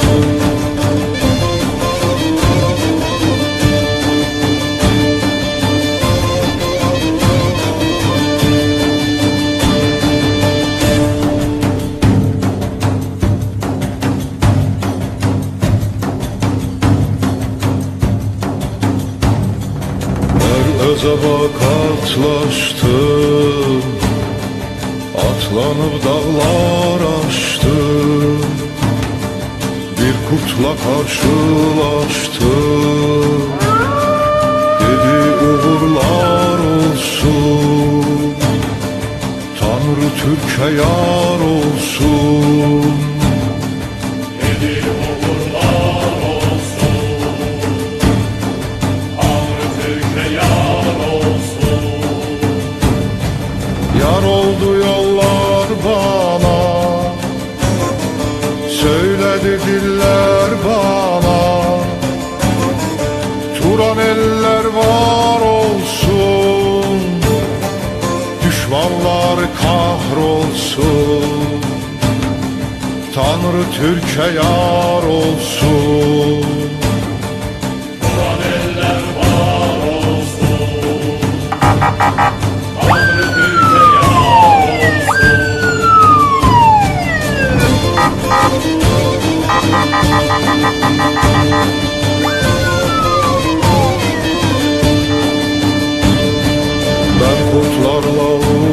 Thank you. Ezaba katlaştım Atlanıp dağlar aştım Bir kurtla karşılaştım. Dedi uğurlar olsun Tanrı Türk'e yar olsun Diller bana. Turan eller var olsun. Düşmanlar kahrolsun. Tanrı Türk'e yar eller olsun folklorlu